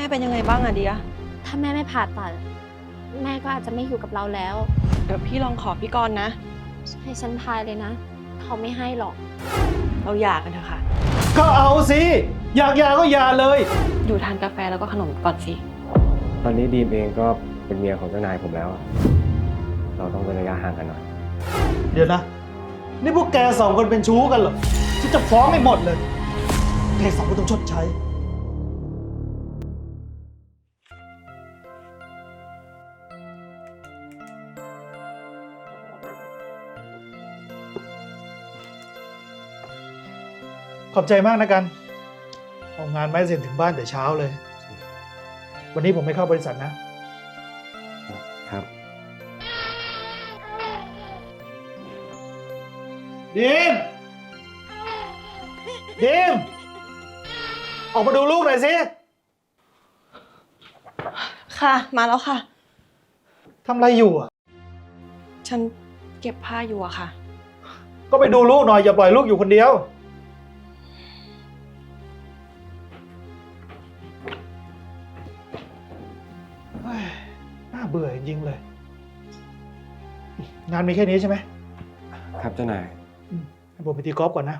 ม่เป็นยังไงบ้างอะเดีย ถ้าแม่ไม่ผ่าตัด แม่ก็อาจจะไม่อยู่กับเราแล้ว เดี๋ยวพี่ลองขอพี่กรณ์นะ ให้ฉันทายเลยนะ เขาไม่ให้หรอก เราหย่ากันเถอะค่ะ ก็เอาสิ อยากหยาก็หยาเลย อยู่ทานกาแฟแล้วก็ขนมก่อนสิ ตอนนี้ดีมเองก็เป็นเมียของเจ้านายผมแล้วอะเราต้องเว้นระยะห่างกันหน่อย เดี๋ยวนะ นี่พวกแกสองคนเป็นชู้กันเหรอฉันจะฟ้องไม่หมดเลยแกสองคนต้องชดใช้ ขอบใจมากนะกันเอางานไม่เสร็จถึงบ้านแต่เช้าเลย วันนี้ผมไม่เข้าบริษัทนะ ครับ ดีมดีมออกมาดูลูกหน่อยสิค่ะ มาแล้วค่ะ ทำอะไรอยู่อะ ฉันเก็บผ้าอยู่อะค่ะ ก็ไปดูลูกหน่อยอย่าปล่อยลูกอยู่คนเดียว เบื่อจริงๆเลย งานมีแค่นี้ใช่ไหมครับเจ้านาย อืมให้ผมไปตีกอล์ฟก่อนนะ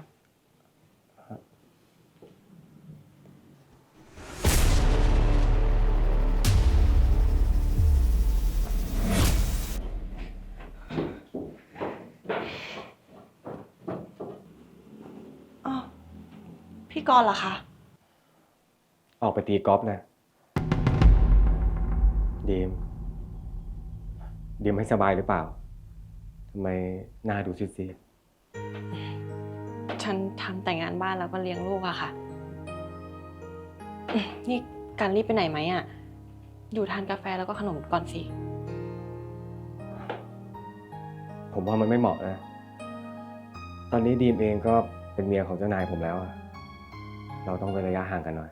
อ้าวพี่กรณ์เหรอคะ ออกไปตีกอล์ฟนะดีม ดีมไม่สบายหรือเปล่าทำไมหน้าดูซีดฉันทำแต่งงานบ้านแล้วก็เลี้ยงลูกอะค่ะอืมนี่การรีบไปไหนไหมอะอยู่ทานกาแฟแล้วก็ขนมก่อนสิ ๆผมว่ามันไม่เหมาะนะ ตอนนี้ดีมเองก็เป็นเมียของเจ้านายผมแล้วอะเราต้องเว้นระยะห่างกันหน่อย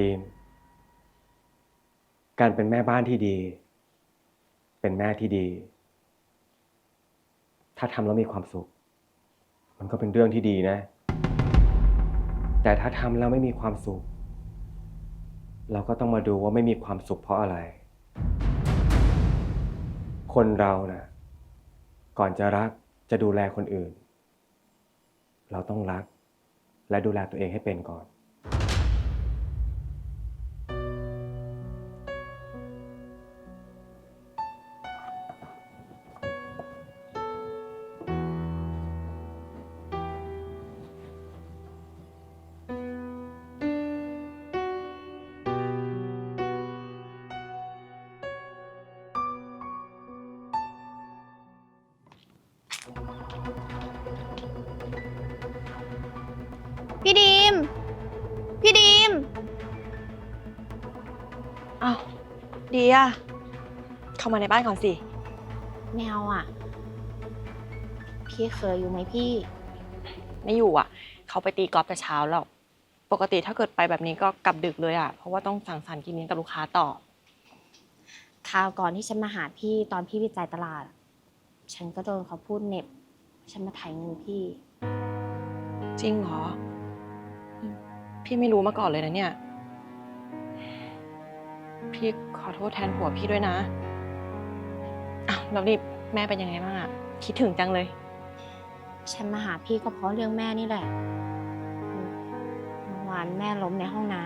ดีม การเป็นแม่บ้านที่ดี เป็นแม่ที่ดี ถ้าทำแล้วมีความสุข มันก็เป็นเรื่องที่ดีนะ แต่ถ้าทำแล้วไม่มีความสุข เราก็ต้องมาดูว่าไม่มีความสุขเพราะอะไร คนเรานะ่ะก่อนจะรักจะดูแลคนอื่น เราต้องรักและดูแลตัวเองให้เป็นก่อน เดีย เข้ามาในบ้านก่อนสิ แมวอะ พี่เคยอยู่ไหมพี่ ไม่อยู่อะ เขาไปตีกอล์ฟแต่เช้าแล้ว ปกติถ้าเกิดไปแบบนี้ก็กลับดึกเลยอะ เพราะว่าต้องสั่งสรรค์กินเลี้ยงกับลูกค้าต่อ คราวก่อนที่ฉันมาหาพี่ตอนพี่วิจัยตลาดอะฉันก็โดนเขาพูดเหน็บ ฉันมาถ่ายเงินพี่ จริงเหรอ พี่ไม่รู้มาก่อนเลยนะเนี่ย พี่ขอโทษแทนผัวพี่ด้วยนะอ้าวแล้วนี่แม่เป็นยังไงบ้างอะคิดถึงจังเลย ฉันมาหาพี่ก็เพราะเรื่องแม่นี่แหละเมื่อวานแม่ล้มในห้องน้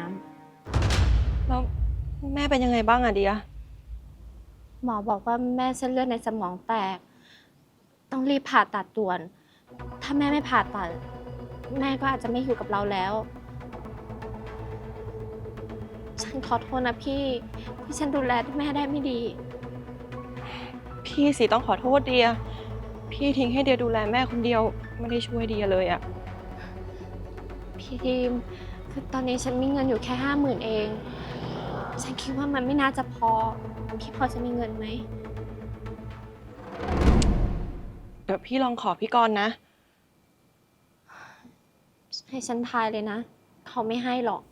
ำแล้วแม่เป็นยังไงบ้างอะเดียหมอบอกว่าแม่เส้นเลือดในสมองแตก ต้องรีบผ่าตัดด่วน ถ้าแม่ไม่ผ่าตัด แม่ก็อาจจะไม่อยู่กับเราแล้ว ฉันขอโทษนะพี่ที่ฉันดูแลแม่ได้ไม่ดี พี่สิต้องขอโทษเดีย พี่ทิ้งให้เดียดูแลแม่คนเดียว ไม่ได้ช่วยเดียเลยอะพี่ทีมคือตอนนี้ฉันมีเงินอยู่แค่ห้าหมื่นเอง ฉันคิดว่ามันไม่น่าจะพอ พี่พอจะมีเงินไหม เดี๋ยวพี่ลองขอพี่กรณ์นะ ให้ฉันทายเลยนะ เขาไม่ให้หรอก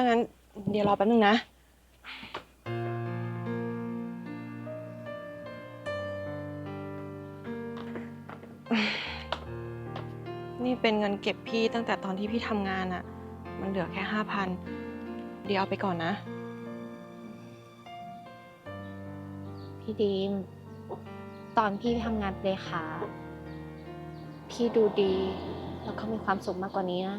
ถ้างั้นเดี๋ยวรอแป๊บนึงนะ นี่เป็นเงินเก็บพี่ตั้งแต่ตอนที่พี่ทำงานอะมันเหลือแค่ห้าพันเดี๋ยวเอาไปก่อนนะ พี่ดีม ตอนพี่ทำงานเลยขาพี่ดูดี แล้วก็มีความสุขมากกว่านี้นะ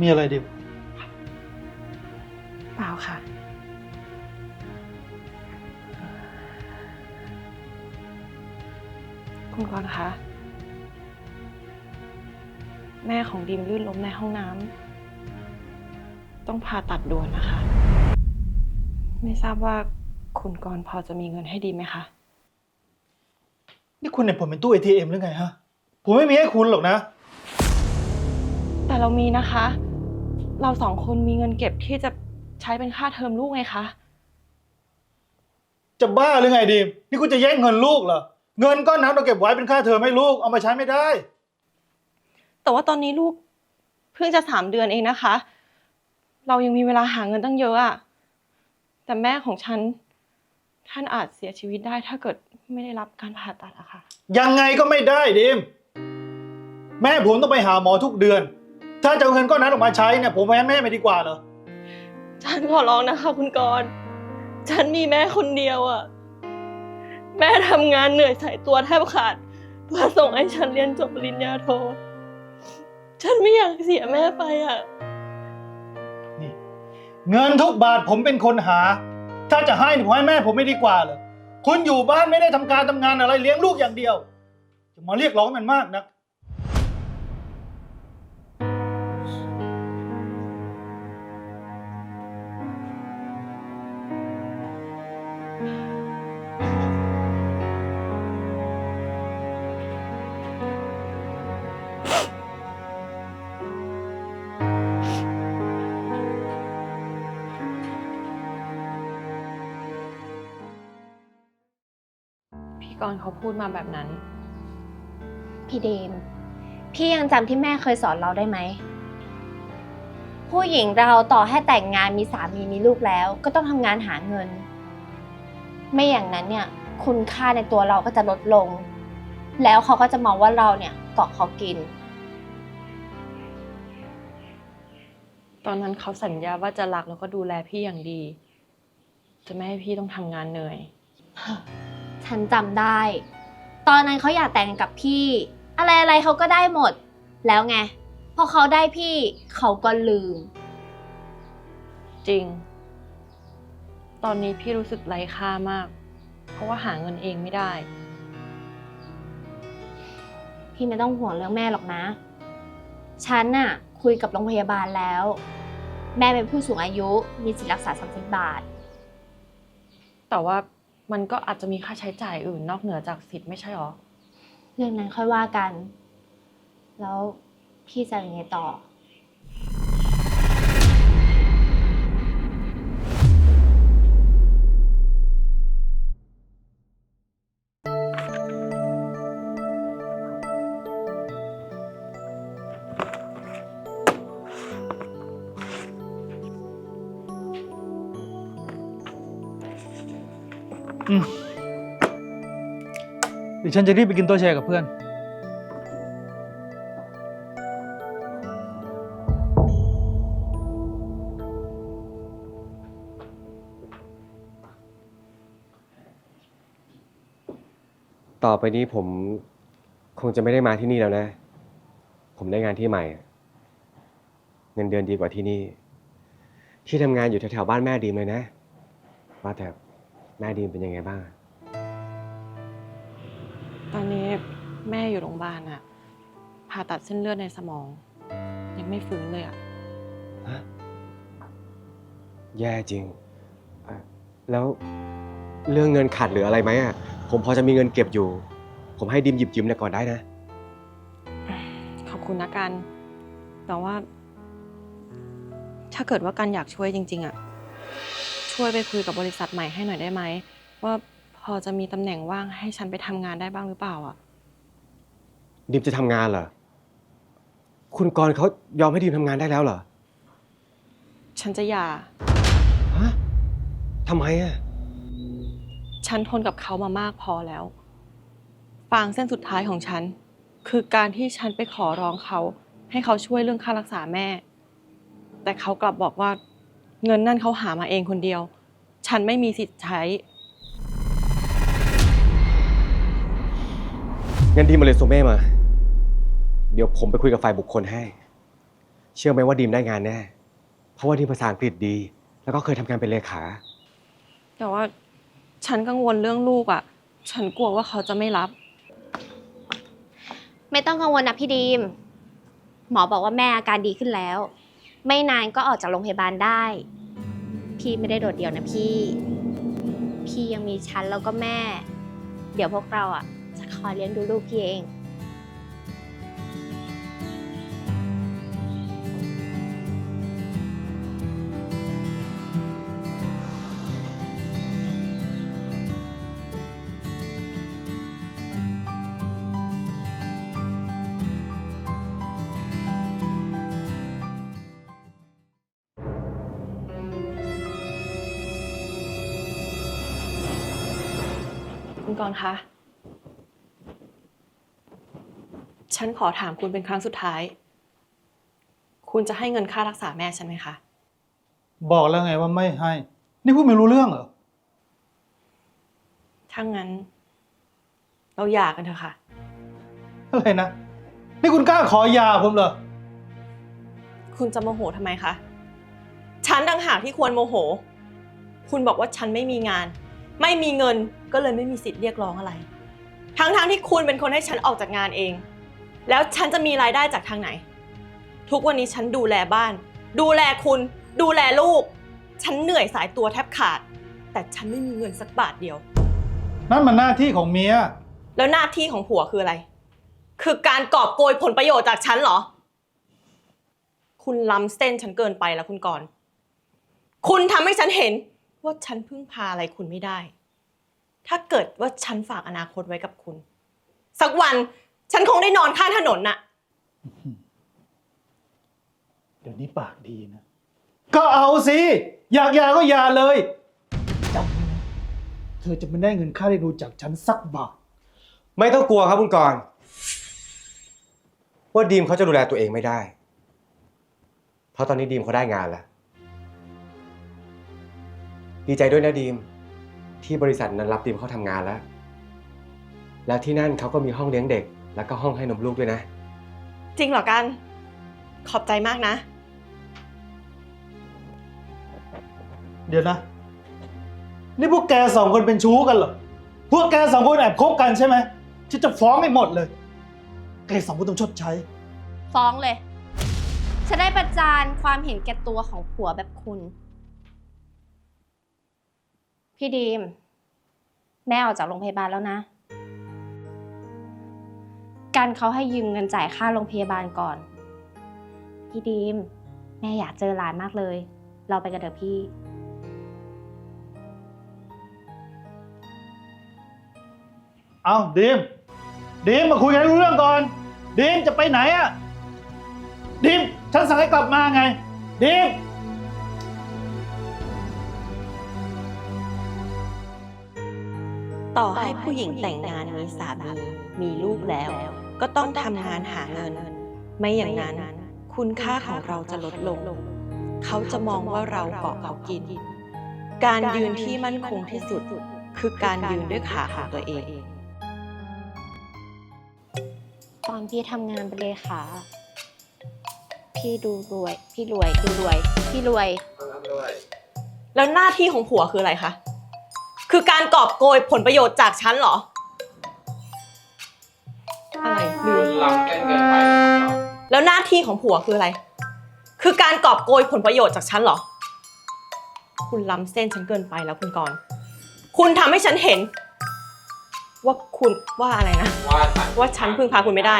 มีอะไรดิเปล่าค่ะ คุณกรณ์คะ แม่ของดิมลื่นล้มในห้องน้ำต้องผ่าตัดด่วนนะคะ ไม่ทราบว่าคุณกรณ์พอจะมีเงินให้ดิมไหมคะ นี่คุณเนี่ยผมเป็นตู้ ATM หรือไงฮะ ผมไม่มีให้คุณหรอกนะ แต่เรามีนะคะ เราสองคนมีเงินเก็บที่จะใช้เป็นค่าเทอมลูกไงคะ จะบ้าหรือไงดิมนี่คุณจะแย่งเงินลูกเหรอ เงินก้อนนั้นเราเก็บไว้เป็นค่าเทอมให้ลูก เอามาใช้ไม่ได้ แต่ว่าตอนนี้ลูกเพิ่งจะสามเดือนเองนะคะ เรายังมีเวลาหาเงินตั้งเยอะอะ แต่แม่ของฉัน ท่านอาจเสียชีวิตได้ถ้าเกิดไม่ได้รับการผ่าตัดอะค่ะ ยังไงก็ไม่ได้ดิมแม่ผมต้องไปหาหมอทุกเดือน ถ้าจะเอาเงินก้อนนั้นออกมาใช้เนี่ยผมให้แม่ไปดีกว่าเหรอ ฉันขอร้องนะคะ คุณกรณ์ฉันมีแม่คนเดียวอะแม่ทำงานเหนื่อยใส่ตัวแทบขาดเพื่อส่งให้ฉันเรียนจบปริญญาโท ฉันไม่อยากเสียแม่ไปอะนี่เงินทุกบาทผมเป็นคนหา ถ้าจะให้เนี่ยผมให้แม่ผมไม่ดีกว่าเหรอคุณอยู่บ้านไม่ได้ทำการทำงานอะไรเลี้ยงลูกอย่างเดียว จะมาเรียกร้องมันมากนะ กรณ์เขาพูดมาแบบนั้น พี่ดีมพี่ยังจำที่แม่เคยสอนเราได้ไหม ผู้หญิงเราต่อให้แต่งงานมีสามีมีลูกแล้ว ก็ต้องทำงานหาเงิน ไม่อย่างนั้นเนี่ย คุณค่าในตัวเราก็จะลดลง แล้วเขาก็จะมองว่าเราเนี่ยเกาะเขากิน ตอนนั้นเขาสัญญาว่าจะรักแล้วก็ดูแลพี่อย่างดี จะไม่ให้พี่ต้องทำงานเหนื่อย ฉันจำได้ ตอนนั้นเขาอยากแต่งกับพี่ อะไรอะไรเขาก็ได้หมด แล้วไง พอเขาได้พี่เขาก็ลืม จริง ตอนนี้พี่รู้สึกไร้ค่ามาก เพราะว่าหาเงินเองไม่ได้ พี่ไม่ต้องห่วงเรื่องแม่หรอกนะ ฉันน่ะ คุยกับโรงพยาบาลแล้ว แม่เป็นผู้สูงอายุมีสิทธิ์รักษา 30 บาท แต่ว่า มันก็อาจจะมีค่าใช้จ่ายอื่นนอกเหนือจากสิทธิ์ไม่ใช่หรอ เรื่องนั้นค่อยว่ากัน แล้วพี่จะยังไงต่อ อืมเดี๋ยวฉันจะรีบไปกินโต๊ะแชร์กับเพื่อน ต่อไปนี้ผมคงจะไม่ได้มาที่นี่แล้วนะ ผมได้งานที่ใหม่ เงินเดือนดีกว่าที่นี่ ที่ทำงานอยู่แถวๆบ้านแม่ดีมเลยนะ ว่าแต่ แม่ดีมเป็นยังไงบ้าง ตอนนี้แม่อยู่โรงพยาบาลอะผ่าตัดเส้นเลือดในสมอง ยังไม่ฟื้นเลยอะฮะแย่จริงอะแล้วเรื่องเงินขาดเหลืออะไรไหมอะ ผมพอจะมีเงินเก็บอยู่ ผมให้ดิมหยิบยืมเนี่ยก่อนได้นะอืมคุณนะกัน แต่ว่า ถ้าเกิดว่ากันอยากช่วยจริง ๆอะ ช่วยไปคุยกับบริษัทใหม่ให้หน่อยได้ไหม ว่าพอจะมีตำแหน่งว่างให้ฉันไปทำงานได้บ้างหรือเปล่าอะดีมจะทำงานเหรอ คุณกรณ์เขายอมให้ดีมทำงานได้แล้วเหรอ ฉันจะหย่า ฮะทำไมอะ ฉันทนกับเขามามากพอแล้ว ฟางเส้นสุดท้ายของฉัน คือการที่ฉันไปขอร้องเขา ให้เขาช่วยเรื่องค่ารักษาแม่ แต่เขากลับบอกว่า เงินนั่นเขาหามาเองคนเดียว ฉันไม่มีสิทธิ์ใช้ งั้นดีมมาเลยโซเม่มา เดี๋ยวผมไปคุยกับฝ่ายบุคคลให้ เชื่อไหมว่าดีมได้งานแน่ เพราะว่าดีมภาษาอังกฤษดี แล้วก็เคยทำงานเป็นเลขา แต่ว่าฉันกังวลเรื่องลูกอะ ฉันกลัวว่าเขาจะไม่รับ ไม่ต้องกังวลนะพี่ดีม หมอบอกว่าแม่อาการดีขึ้นแล้ว ไม่นานก็ออกจากโรงพยาบาลได้ พี่ไม่ได้โดดเดี่ยวนะพี่ พี่ยังมีฉันแล้วก็แม่ เดี๋ยวพวกเราอะจะคอยเลี้ยงดูลูกพี่เอง กรณ์คะ ฉันขอถามคุณเป็นครั้งสุดท้าย คุณจะให้เงินค่ารักษาแม่ฉันไหมคะ บอกแล้วไงว่าไม่ให้ นี่พูดไม่รู้เรื่องเหรอ ถ้างั้น เราหย่ากันเถอะค่ะ อะไรนะ นี่คุณกล้าขอหยาผมเหรอ คุณจะโมโหทำไมคะ ฉันดังหากที่ควรโมโห คุณบอกว่าฉันไม่มีงาน ไม่มีเงินก็เลยไม่มีสิทธิ์เรียกร้องอะไร ทั้งๆที่คุณเป็นคนให้ฉันออกจากงานเอง แล้วฉันจะมีรายได้จากทางไหน ทุกวันนี้ฉันดูแลบ้าน ดูแลคุณ ดูแลลูก ฉันเหนื่อยสายตัวแทบขาด แต่ฉันไม่มีเงินสักบาทเดียว นั่นมันหน้าที่ของเมีย แล้วหน้าที่ของผัวคืออะไร คือการกอบโกยผลประโยชน์จากฉันเหรอ คุณล้ำเส้นฉันเกินไปแล้วคุณกรณ์คุณทำให้ฉันเห็น ว่าฉันพึ่งพาอะไรคุณไม่ได้ ถ้าเกิดว่าฉันฝากอนาคตไว้กับคุณ สักวันฉันคงได้นอนข้างถนนน่ะ เดี๋ยวนี้ปากดีนะ ก็เอาสิ อยากหยาก็หยาเลยจำไว้นะเธอจะไม่ได้เงินค่าเลี้ยงดูจากฉันสักบาท ไม่ต้องกลัวครับคุณกรณ์ว่าดีมเขาจะดูแลตัวเองไม่ได้ เพราะตอนนี้ดีมเขาได้งานแล้ว ดีใจด้วยนะดีม ที่บริษัทนั้นรับดีมเข้าทำงานแล้ว แล้วที่นั่นเขาก็มีห้องเลี้ยงเด็ก แล้วก็ห้องให้นมลูกด้วยนะ จริงเหรอกัน ขอบใจมากนะ เดี๋ยวนะ นี่พวกแกสองคนเป็นชู้กันเหรอ พวกแกสองคนแอบคบกันใช่ไหมฉันจะฟ้องให้หมดเลย แกสองคนต้องชดใช้ ฟ้องเลย จะได้ประจานความเห็นแก่ตัวของผัวแบบคุณ พี่ดีม แม่ออกจากโรงพยาบาลแล้วนะกันเขาให้ยืมเงินจ่ายค่าโรงพยาบาลก่อน พี่ดีม แม่อยากเจอหลานมากเลย เราไปกันเถอะพี่ เอาดีมดีมมาคุยกันให้รู้เรื่องก่อน ดีมจะไปไหนอะดีมฉันสั่งให้กลับมาไง ดีม ต่อให้ผู้หญิงแต่งงานมีสามีมีลูกแล้ว ก็ต้องทำงานหาเงิน ไม่อย่างนั้น คุณค่าของเราจะลดลง เขาจะมองว่าเราเกาะเขากิน การยืนที่มั่นคงที่สุด คือการยืนด้วยขาของตัวเอง ตอนพี่ทำงานเป็นเลขาพี่ดูรวย พี่รวยดูรวย พี่รวย แล้วหน้าที่ของผัวคืออะไรคะ คือการกอบโกยผลประโยชน์จากฉันเหรอ อะไรลืม ล้ำเส้นเกินไปแล้วหน้าที่ของผัวคืออะไร คือการกอบโกยผลประโยชน์จากฉันเหรอ คุณล้ำเส้นฉันเกินไปแล้วคุณกรณ์คุณทำให้ฉันเห็น ว่าคุณว่าอะไรนะ ว่าฉันว่าฉันพึ่งพาคุณไม่ได้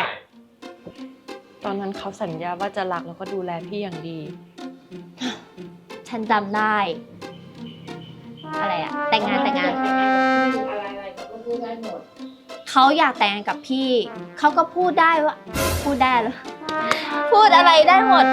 ตอนนั้นเขาสัญญาว่าจะรักแล้วก็ดูแลพี่อย่างดี ฉันจำได้ อะไรอะแต่งงานแต่งงานอะไรๆเขาก็พูดได้หมดเขาอยากแต่งงานกับพี่ เขาก็พูดได้ว่า พูดได้เหรอพูดอะไรได้หมด